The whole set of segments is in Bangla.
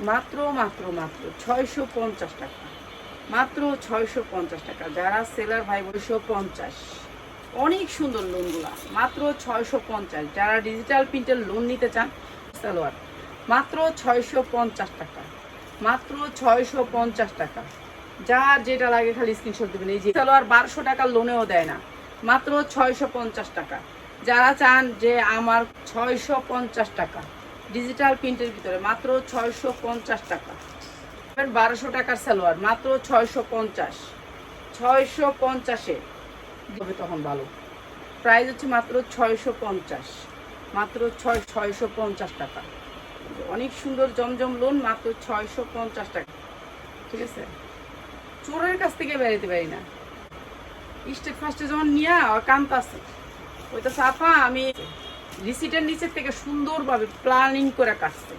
মাত্র মাত্র মাত্র ছয়শো পঞ্চাশ টাকা। মাত্র ছয়শো পঞ্চাশ টাকা। যারা সেলার ভাই বয়সো পঞ্চাশ। অনেক সুন্দর লোনগুলা। মাত্র ছয়শো পঞ্চাশ। যারা ডিজিটাল প্রিন্টের লোন নিতে চান, সালোয়ার। মাত্র ছয়শো পঞ্চাশ টাকা। মাত্র ছয়শো পঞ্চাশ টাকা। যার যেটা লাগে খালি স্ক্রিনশট দেবেন। এই যে সালোয়ার বারোশো টাকা লোনেও দেয় না। মাত্র ছয়শো পঞ্চাশ টাকা। যারা চান যে আমার ছয়শো পঞ্চাশ টাকা। ডিজিটাল প্রিন্টের ভিতরে, মাত্র ছয়শো পঞ্চাশ টাকা। বারোশো টাকার সালোয়ার, মাত্র ছয়শো পঞ্চাশ। ছয়শো পঞ্চাশে। হবে তখন ভালো। প্রাইস হচ্ছে মাত্র ছয়শো পঞ্চাশ। মাত্র ছয়, ছয়শো পঞ্চাশ টাকা। অনেক সুন্দর জমজম লোন মাত্র ছয়শো পঞ্চাশ টাকা। ঠিক আছে? চোরের কাছ থেকে বেরোতে পারি না। স্টেট ফার্স্টে যখন নিয়ে কান্ত আছে ওইটা সাফা আমি রিসিটের নিচের থেকে সুন্দরভাবে প্ল্যানিং করে কাটছে।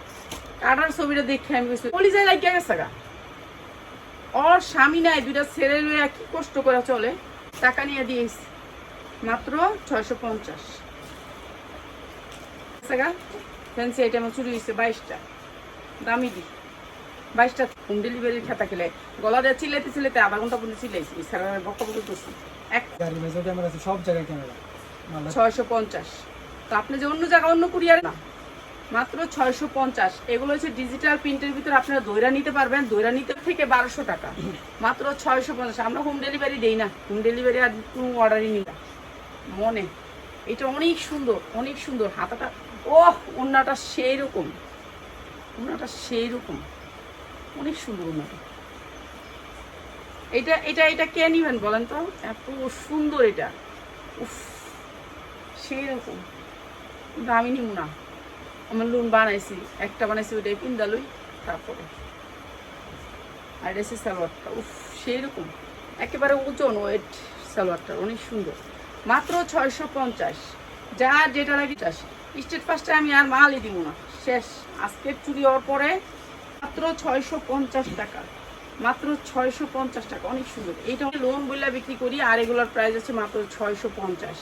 কাটার ছবিটা দেখে আমি বলছি কলিজায় লাগিয়ে গেছে গা। ওর স্বামী নাই দুইটা ছেলে মেয়ে কি কষ্ট করে চলে? টাকা নিয়ে দিয়েছি মাত্র ছয়শো পঞ্চাশ। ফ্যান্সি আইটেমে চুরি হয়েছে বাইশটা। দামি দি। বাইশটা হোম ডেলিভারির খাতা খেলে গলা দিয়ে চিলাইতে চিলাইতে আধা ঘণ্টা পর্যন্ত চিলাইছি স্যার বক্কা বক্কা করছি। এক সব জায়গায় ক্যামেরা। ছয়শো পঞ্চাশ। তো আপনি যে অন্য জায়গায় অন্য কুরিয়ার না, মাত্র ছয়শো পঞ্চাশ। এগুলো হচ্ছে ডিজিটাল প্রিন্টের ভিতরে আপনারা দইরা নিতে পারবেন। দইরা নিতে থেকে বারোশো টাকা। মাত্র ছয়শো পঞ্চাশ। আমরা হোম ডেলিভারি দেই না। হোম ডেলিভারি আর কোনো অর্ডারই নিই না। মনে। এটা অনেক সুন্দর অনেক সুন্দর। হাতাটা ও ওনাটা সেই রকম ওনাটা সেই রকম অনেক সুন্দর ওনাটা এটা এটা এটা কে নিবেন বলেন তো? এত সুন্দর এটা। উফ সেই রকম কিন্তু আমি নিব না। আমার লুন বানাইছি, একটা বানাইছি, ওইটাই পিন্দালুই তারপরে। আর হচ্ছে সালোয়ারটা। উফ সেই রকম একেবারে ওজন ওয়েট সালোয়ারটা, অনেক সুন্দর। মাত্র ছয়শো পঞ্চাশ। যা যেটা লাগে চাষ। স্টেট ফার্স্টে আমি আর মালই দিব না। শেষ। আজকের চুরি হওয়ার পরে মাত্র ছয়শো পঞ্চাশ টাকা। মাত্র ছয়শো পঞ্চাশ টাকা, অনেক সুন্দর। এইটা লোন বইলা বিক্রি করি, আর এগুলোর প্রাইস আছে মাত্র ছয়শো পঞ্চাশ।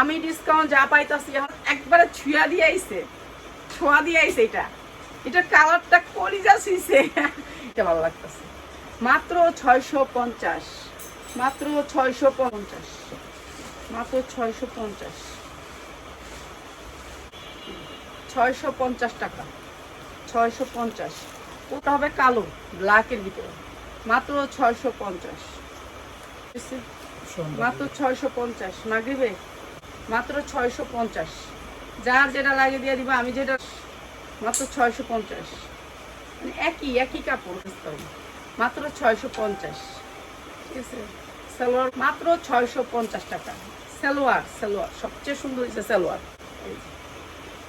আমি ডিসকাউন্ট যা পাইতাছি এখন একবারে ছুঁয়া দিয়ে আইছে। ছোঁয়া দিয়ে আইছে এটা। এটা কালারটা কলিজা শুইছে এটা ভালো লাগতেছে। মাত্র ছয়শো পঞ্চাশ। মাত্র ছয়শো পঞ্চাশ। মাত্র ছয়শো পঞ্চাশ। ছয়শো পঞ্চাশ টাকা। ছয়শো পঞ্চাশ। ওটা হবে কালো ব্ল্যাকের ভিতরে। মাত্র ছয়শো পঞ্চাশ। মাত্র ছয়শো পঞ্চাশ। মাগরিবে? মাত্র ছয়শো পঞ্চাশ। যার যেটা লাগে দিয়ে দিবা, আমি যেটা মাত্র ছয়শো পঞ্চাশ। মানে একই একই কাপড়। মাত্র ছয়শো পঞ্চাশ। ঠিক আছে? সালোয়ার মাত্র ছয়শো পঞ্চাশ টাকা। সালোয়ার সালোয়ার। সবচেয়ে সুন্দর হচ্ছে সালোয়ার।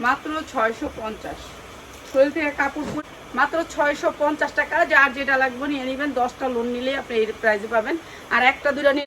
মাত্র ছয়শো পঞ্চাশ। শরীর থেকে কাপড় মাত্র ছয়শো পঞ্চাশ টাকা। যার যেটা লাগবে নিয়ে নেবেন। দশটা লোন নিলে আপনি এই প্রাইজে পাবেন। আর একটা দুটা